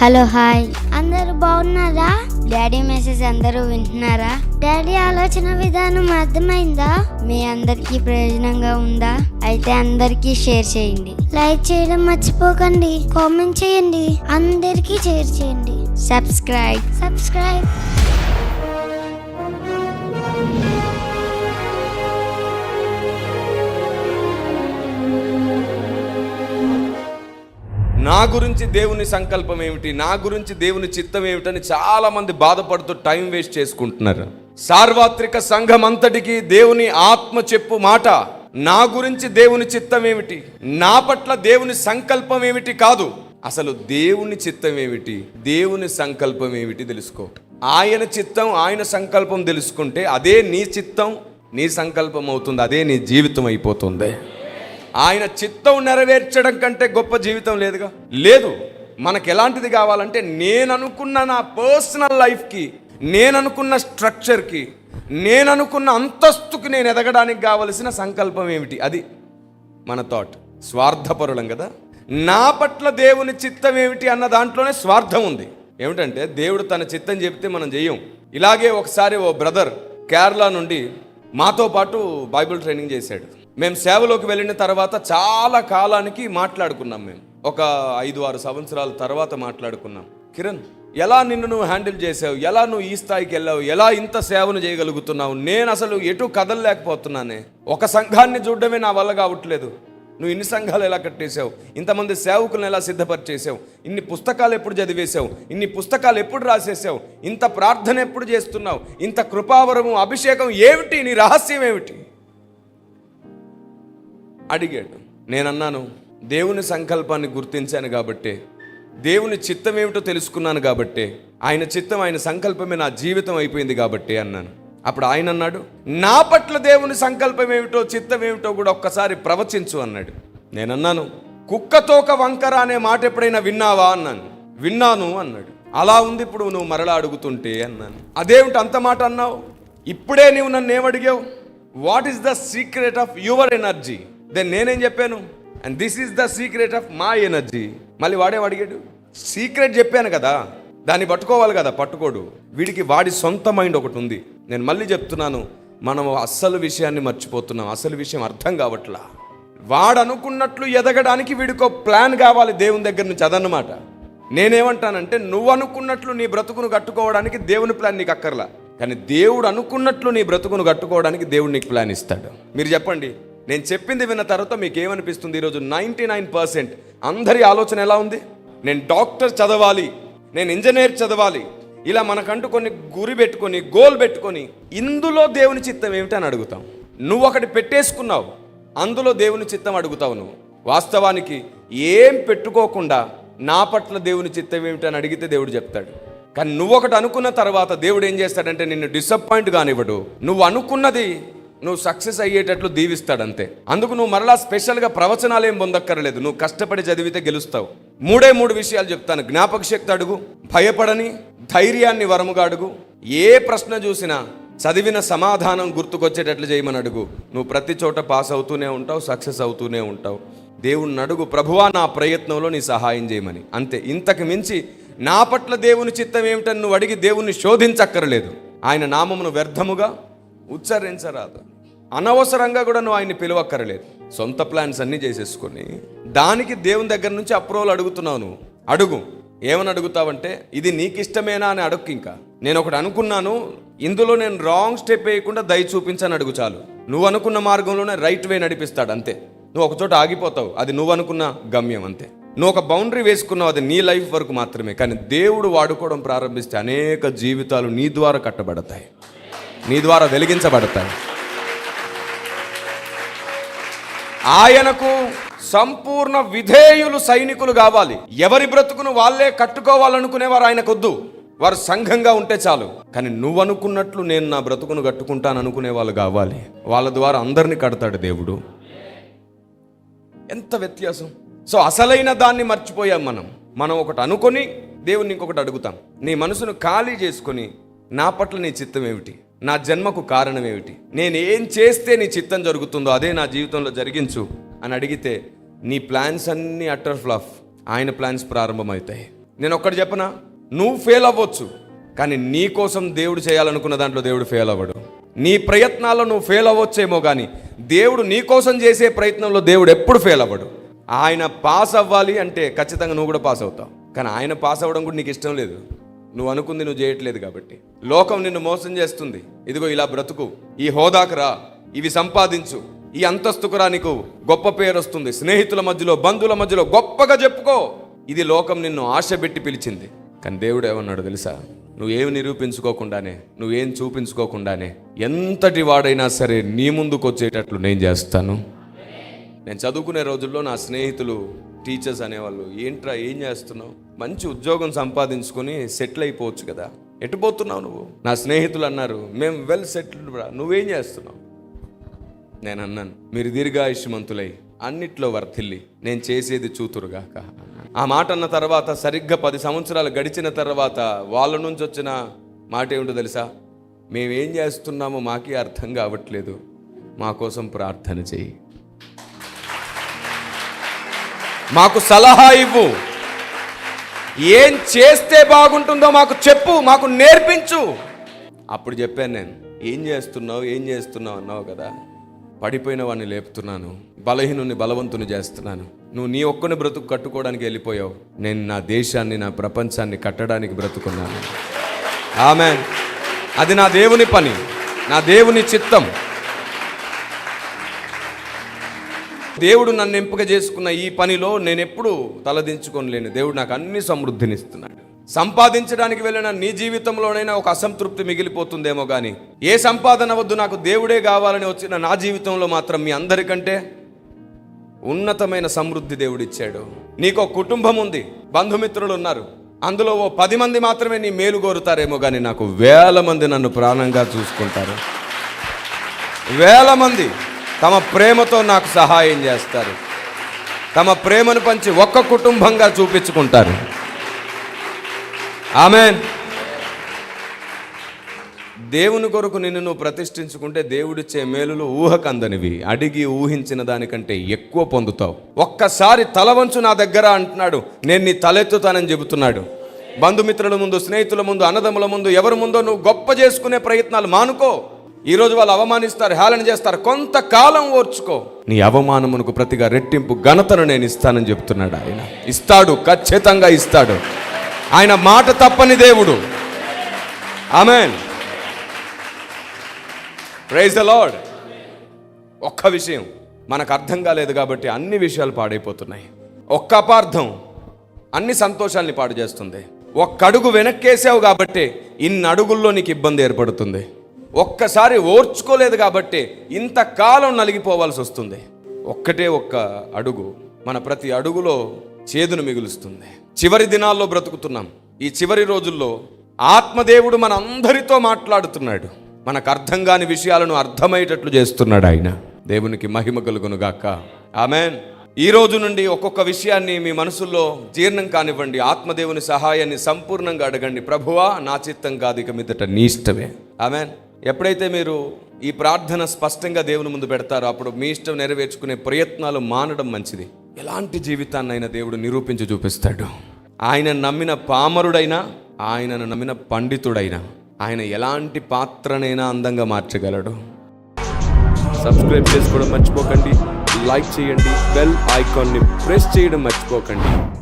Hello hi. అందరూ బాగున్నారా? Daddy message అందరూ వింటున్నారా? డాడీ ఆలోచన విధానం అర్థమైందా? మీ అందరికీ ప్రయోజనంగా ఉందా? అయితే అందరికీ షేర్ చేయండి. లైక్ చేయడం మర్చిపోకండి. కామెంట్ చేయండి. అందరికీ షేర్ చేయండి. సబ్స్క్రైబ్. సబ్స్క్రైబ్. నా గురించి దేవుని సంకల్పం ఏమిటి? నా గురించి దేవుని చిత్తం ఏమిటని చాలామంది బాధపడుతూ టైం వేస్ట్ చేసుకుంటున్నారు. సార్వత్రిక సంఘం అంతటికి దేవుని ఆత్మ చెప్పు మాట నా గురించి దేవుని చిత్తం ఏమిటి? నా పట్ల దేవుని సంకల్పం ఏమిటి కాదు. అసలు దేవుని చిత్తం ఏమిటి? దేవుని సంకల్పం ఏమిటి తెలుసుకో. ఆయన చిత్తం ఆయన సంకల్పం తెలుసుకుంటే అదే నీ చిత్తం నీ సంకల్పం అవుతుంది అదే నీ జీవితం అయిపోతుంది. ఆయన చిత్తం నెరవేర్చడం కంటే గొప్ప జీవితం లేదుగా? లేదు. మనకు ఎలాంటిది కావాలంటే నేను అనుకున్న నా పర్సనల్ లైఫ్కి నేను అనుకున్న స్ట్రక్చర్కి నేను అనుకున్న అంతస్తుకి నేను ఎదగడానికి కావలసిన సంకల్పం ఏమిటి? అది మన థాట్ స్వార్థపరులం కదా? నా పట్ల దేవుని చిత్తం ఏమిటి అన్న దాంట్లోనే స్వార్థం ఉంది. ఏమిటంటే దేవుడు తన చిత్తం చెబితే మనం చెయ్యం ఇలాగే ఒకసారి ఓ బ్రదర్ కేరళ నుండి మాతో పాటు బైబిల్ ట్రైనింగ్ చేశాడు. మేము సేవలోకి వెళ్ళిన తర్వాత చాలా కాలానికి మాట్లాడుకున్నాం మేము ఒక ఐదు ఆరు సంవత్సరాల తర్వాత మాట్లాడుకున్నాం. కిరణ్ ఎలా నిన్ను నువ్వు హ్యాండిల్ చేసావు? ఎలా నువ్వు ఈ స్థాయికి వెళ్ళావు? ఎలా ఇంత సేవను చేయగలుగుతున్నావు? నేను అసలు ఎటు కదలలేకపోతున్నానే. ఒక సంఘాన్ని చూడడమే నా వల్ల కావట్లేదు. నువ్వు ఇన్ని సంఘాలు ఎలా కట్టేశావు? ఇంతమంది సేవకులను ఎలా సిద్ధపరిచేసావు ఇన్ని పుస్తకాలు ఎప్పుడు చదివేశావు? ఇన్ని పుస్తకాలు ఎప్పుడు రాసేసావు ఇంత ప్రార్థన ఎప్పుడు చేస్తున్నావు? ఇంత కృపావరము అభిషేకం ఏమిటి? నీ రహస్యం ఏమిటి? అడిగాడు. నేనన్నాను దేవుని సంకల్పాన్ని గుర్తించాను కాబట్టే దేవుని చిత్తం ఏమిటో తెలుసుకున్నాను కాబట్టే ఆయన చిత్తం ఆయన సంకల్పమే నా జీవితం అయిపోయింది కాబట్టి అన్నాను. అప్పుడు ఆయన అన్నాడు నా పట్ల దేవుని సంకల్పం ఏమిటో చిత్తం ఏమిటో కూడా ఒక్కసారి ప్రవచించు అన్నాడు. నేనన్నాను కుక్కతోక వంకర అనే మాట ఎప్పుడైనా విన్నావా? అన్నాను. విన్నాను అన్నాడు. అలా ఉంది ఇప్పుడు నువ్వు మరలా అడుగుతుంటే అన్నాను. అదేమిటి అంత మాట అన్నావు? ఇప్పుడే నువ్వు నన్ను ఏమడిగావు? What is the secret of your energy then నేనేం చెప్పాను? And this is the secret of my energy మళ్ళీ వాడే అడిగాడు? సీక్రెట్ చెప్పాను కదా. దాన్ని పట్టుకోవాలి కదా పట్టుకోడు. వీడికి వాడి సొంత మైండ్ ఒకటి ఉంది. నేను మళ్ళీ చెప్తున్నాను మనం అస్సలు విషయాన్ని మర్చిపోతున్నాం. అసలు విషయం అర్థం కావట్లా. వాడు అనుకున్నట్లు ఎదగడానికి వీడికో ప్లాన్ కావాలి దేవుని దగ్గర నుంచి అదన్నమాట. నేనేమంటానంటే నువ్వు అనుకున్నట్లు నీ బ్రతుకును కట్టుకోవడానికి దేవుని ప్లాన్ నీకు అక్కర్లా. కానీ దేవుడు అనుకున్నట్లు నీ బ్రతుకును కట్టుకోవడానికి దేవుడు నీకు ప్లాన్ ఇస్తాడు. మీరు చెప్పండి. నేను చెప్పింది విన్న తర్వాత మీకు ఏమనిపిస్తుంది ఈరోజు నైంటీ నైన్ పర్సెంట్. అందరి ఆలోచన ఎలా ఉంది? నేను డాక్టర్ చదవాలి నేను ఇంజనీర్ చదవాలి. ఇలా మనకంటూ కొన్ని గురి పెట్టుకొని గోల్ పెట్టుకొని ఇందులో దేవుని చిత్తం ఏమిటని అడుగుతాం. నువ్వు ఒకటి పెట్టేసుకున్నావు అందులో దేవుని చిత్తం అడుగుతావు నువ్వు. వాస్తవానికి ఏం పెట్టుకోకుండా నా పట్ల దేవుని చిత్తం ఏమిటని అడిగితే దేవుడు చెప్తాడు. కానీ నువ్వు ఒకటి అనుకున్న తర్వాత దేవుడు ఏం చేస్తాడంటే నిన్ను డిసప్పాయింట్ కానివ్వడు నువ్వు అనుకున్నది నువ్వు సక్సెస్ అయ్యేటట్లు దీవిస్తాడంతే. అందుకు నువ్వు మరలా స్పెషల్గా ప్రవచనాలు ఏం పొందక్కర్లేదు. నువ్వు కష్టపడి చదివితే గెలుస్తావు. మూడే మూడు విషయాలు చెప్తాను. జ్ఞాపక శక్తి అడుగు భయపడని ధైర్యాన్ని వరముగా అడుగు. ఏ ప్రశ్న చూసినా చదివిన సమాధానం గుర్తుకొచ్చేటట్లు చేయమని అడుగు. నువ్వు ప్రతి చోట పాస్ అవుతూనే ఉంటావు సక్సెస్ అవుతూనే ఉంటావు. దేవుణ్ణి అడుగు ప్రభువా నా ప్రయత్నంలో నీ సహాయం చేయమని. అంతే. ఇంతకు మించి నా పట్ల దేవుని చిత్తం ఏమిటని నువ్వు అడిగి దేవుణ్ణి శోధించక్కర్లేదు. ఆయన నామమును వ్యర్థముగా ఉచ్చరించరాదు. అనవసరంగా కూడా నువ్వు ఆయన్ని పిలవక్కర్లేదు. సొంత ప్లాన్స్ అన్నీ చేసేసుకొని దానికి దేవుని దగ్గర నుంచి అప్రూవల్ అడుగుతున్నావు నువ్వు. అడుగు. ఏమని అడుగుతావంటే ఇది నీకు ఇష్టమేనా అని అడుగు ఇంకా. నేను ఒకటి అనుకున్నాను ఇందులో నేను రాంగ్ స్టెప్ వేయకుండా దయ చూపించని అడుగు చాలు. నువ్వు అనుకున్న మార్గంలోనే రైట్ వే నడిపిస్తాడు అంతే. నువ్వు ఒక చోట ఆగిపోతావు అది నువ్వు అనుకున్న గమ్యం అంతే. నువ్వు ఒక బౌండరీ వేసుకున్నావు అది నీ లైఫ్ వరకు మాత్రమే. కానీ దేవుడు వాడుకోవడం ప్రారంభిస్తే అనేక జీవితాలు నీ ద్వారా కట్టబడతాయి. నీ ద్వారా వెలిగించబడతాయి. ఆయనకు సంపూర్ణ విధేయులు సైనికులు కావాలి. ఎవరి బ్రతుకును వాళ్ళే కట్టుకోవాలనుకునేవారు ఆయనకొద్దు. వారు సంఘంగా ఉంటే చాలు. కానీ నువ్వు అనుకున్నట్లు నేను నా బ్రతుకును కట్టుకుంటాను అనుకునే వాళ్ళు కావాలి. వాళ్ళ ద్వారా అందరినీ కడతాడు దేవుడు. ఎంత వ్యత్యాసం. సో అసలైన దాన్ని మర్చిపోయాం మనం. మనం ఒకటి అనుకొని దేవుణ్ణి ఇంకొకటి అడుగుతాం. నీ మనసును ఖాళీ చేసుకొని నా పట్ల నీ చిత్తం ఏమిటి? నా జన్మకు కారణం ఏమిటి నేను ఏం చేస్తే నీ చిత్తం జరుగుతుందో అదే నా జీవితంలో జరిగించు అని అడిగితే నీ ప్లాన్స్ అన్నీ అటర్ ఫ్లఫ్ ఆయన ప్లాన్స్ ప్రారంభమవుతాయి. నేను ఒక్కటి చెప్పనా? నువ్వు ఫెయిల్ అవ్వచ్చు కానీ నీ కోసం దేవుడు చేయాలనుకున్న దాంట్లో దేవుడు ఫెయిల్ అవ్వడు. నీ ప్రయత్నాల్లో నువ్వు ఫెయిల్ అవ్వచ్చేమో కానీ దేవుడు నీ కోసం చేసే ప్రయత్నంలో దేవుడు ఎప్పుడు ఫెయిల్ అవ్వడు. ఆయన పాస్ అవ్వాలి అంటే ఖచ్చితంగా నువ్వు కూడా పాస్ అవుతావు. కానీ ఆయన పాస్ అవ్వడం కూడా నీకు ఇష్టం లేదు. నువ్వు అనుకుంది నువ్వు చేయట్లేదు కాబట్టి. లోకం నిన్ను మోసం చేస్తుంది. ఇదిగో ఇలా బ్రతుకు. ఈ హోదాకు రా. ఇవి సంపాదించు. ఈ అంతస్తుకు రా నీకు. గొప్ప పేరు వస్తుంది. స్నేహితుల మధ్యలో బంధువుల మధ్యలో గొప్పగా చెప్పుకో. ఇది లోకం నిన్ను ఆశ పెట్టి పిలిచింది. కానీ దేవుడు ఏమన్నాడు తెలుసా? నువ్వేమి నిరూపించుకోకుండానే నువ్వేం చూపించుకోకుండానే ఎంతటి వాడైనా సరే నీ ముందుకు వచ్చేటట్లు నేను చేస్తాను. నేను చదువుకునే రోజుల్లో నా స్నేహితులు టీచర్స్ అనేవాళ్ళు ఏంట్రా ఏం చేస్తున్నావు? మంచి ఉద్యోగం సంపాదించుకొని సెటిల్ అయిపోవచ్చు కదా. ఎటు పోతున్నావు నువ్వు? నా స్నేహితులు అన్నారు మేము వెల్ సెటిల్డ్ రా నువ్వేం చేస్తున్నావు? నేను అన్నాను మీరు దీర్ఘాయుష్మంతులై అన్నిట్లో వర్తిల్లి నేను చేసేది చూతురుగాక. ఆ మాట అన్న తర్వాత సరిగ్గా పది సంవత్సరాలు గడిచిన తర్వాత వాళ్ళ నుంచి వచ్చిన మాట ఏమిటో తెలుసా? మేమేం చేస్తున్నామో మాకే అర్థం కావట్లేదు. మా కోసం ప్రార్థన చేయి. మాకు సలహా ఇవ్వు. ఏం చేస్తే బాగుంటుందో మాకు చెప్పు మాకు నేర్పించు. అప్పుడు చెప్పాను నేను ఏం చేస్తున్నావు ఏం చేస్తున్నావు? అన్నావు కదా. పడిపోయిన వాడిని లేపుతున్నాను బలహీనుని బలవంతుని చేస్తున్నాను. నువ్వు నీ ఒక్కని బ్రతుకు కట్టుకోవడానికి వెళ్ళిపోయావు. నేను నా దేశాన్ని నా ప్రపంచాన్ని కట్టడానికి బ్రతుకున్నాను. ఆమె అది నా దేవుని పని నా దేవుని చిత్తం. దేవుడు నన్ను ఎంపిక చేసుకున్న ఈ పనిలో నేను ఎప్పుడు తలదించుకొని లేను దేవుడు నాకు అన్ని సమృద్ధినిస్తున్నాడు. సంపాదించడానికి వెళ్ళిన నీ జీవితంలోనైనా ఒక అసంతృప్తి మిగిలిపోతుందేమో కానీ ఏ సంపాదన వద్దు నాకు దేవుడే కావాలని వచ్చిన నా జీవితంలో మాత్రం మీ అందరికంటే ఉన్నతమైన సమృద్ధి దేవుడిచ్చాడు నీకు ఒక కుటుంబం ఉంది బంధుమిత్రులు ఉన్నారు. అందులో ఓ పది మంది మాత్రమే నీ మేలు కోరుతారేమో కానీ నాకు వేల మంది నన్ను ప్రాణంగా చూసుకుంటారు. వేల మంది తమ ప్రేమతో నాకు సహాయం చేస్తారు. తమ ప్రేమను పంచి ఒక్క కుటుంబంగా చూపించుకుంటారు. ఆమె దేవుని కొరకు నిన్ను నువ్వు ప్రతిష్ఠించుకుంటే దేవుడిచ్చే మేలులు ఊహకందనివి. అడిగి ఊహించిన దానికంటే ఎక్కువ పొందుతావు. ఒక్కసారి తలవంచు నా దగ్గర అంటున్నాడు నేను నీ తలెత్తుతానని చెబుతున్నాడు. బంధుమిత్రుల ముందు స్నేహితుల ముందు అన్నదమ్ముల ముందు ఎవరి ముందో నువ్వు గొప్ప చేసుకునే ప్రయత్నాలు మానుకో. ఈరోజు వాళ్ళు అవమానిస్తారు హేళన చేస్తారు. కొంతకాలం ఓర్చుకో. నీ అవమానమునకు ప్రతిగా రెట్టింపు ఘనతను నేను ఇస్తానని చెప్తున్నాడు ఆయన. ఇస్తాడు ఖచ్చితంగా ఇస్తాడు. ఆయన మాట తప్పని దేవుడు. ఆమెన్. ప్రైజ్ ద లాడ్ ఒక్క విషయం మనకు అర్థం కాలేదు కాబట్టి అన్ని విషయాలు పాడైపోతున్నాయి. ఒక్క అపార్థం అన్ని సంతోషాల్ని పాడు చేస్తుంది. ఒక్క అడుగు వెనక్కేసావు కాబట్టి ఇన్ని అడుగుల్లో నీకు ఇబ్బంది ఏర్పడుతుంది. ఒక్కసారి ఓర్చుకోలేదు కాబట్టి ఇంతకాలం నలిగిపోవాల్సి వస్తుంది. ఒక్కటే ఒక్క అడుగు మన ప్రతి అడుగులో చేదును మిగులుస్తుంది. చివరి దినాల్లో బ్రతుకుతున్నాం. ఈ చివరి రోజుల్లో ఆత్మదేవుడు మన అందరితో మాట్లాడుతున్నాడు. మనకు అర్థం కాని విషయాలను అర్థమయ్యేటట్లు చేస్తున్నాడు ఆయన. దేవునికి మహిమ కలుగును గాక. ఆమెన్. ఈ రోజు నుండి ఒక్కొక్క విషయాన్ని మీ మనసుల్లో జీర్ణం కానివ్వండి ఆత్మదేవుని సహాయాన్ని సంపూర్ణంగా అడగండి. ప్రభువా నా చిత్తం కాదు ఇక మీదట నీ ఇష్టమే. ఆమెన్. ఎప్పుడైతే మీరు ఈ ప్రార్థన స్పష్టంగా దేవుని ముందు పెడతారో అప్పుడు మీ ఇష్టం నెరవేర్చుకునే ప్రయత్నాలు మానడం మంచిది. ఎలాంటి జీవితాన్నైనా దేవుడు నిరూపించి చూపిస్తాడు. ఆయన నమ్మిన పామరుడైనా ఆయనను నమ్మిన పండితుడైనా ఆయన ఎలాంటి పాత్రనైనా అందంగా మార్చగలడు. సబ్స్క్రైబ్ చేసుకోవడం మర్చిపోకండి. లైక్ చేయండి. బెల్ ఐకాన్ని ప్రెస్ చేయడం మర్చిపోకండి.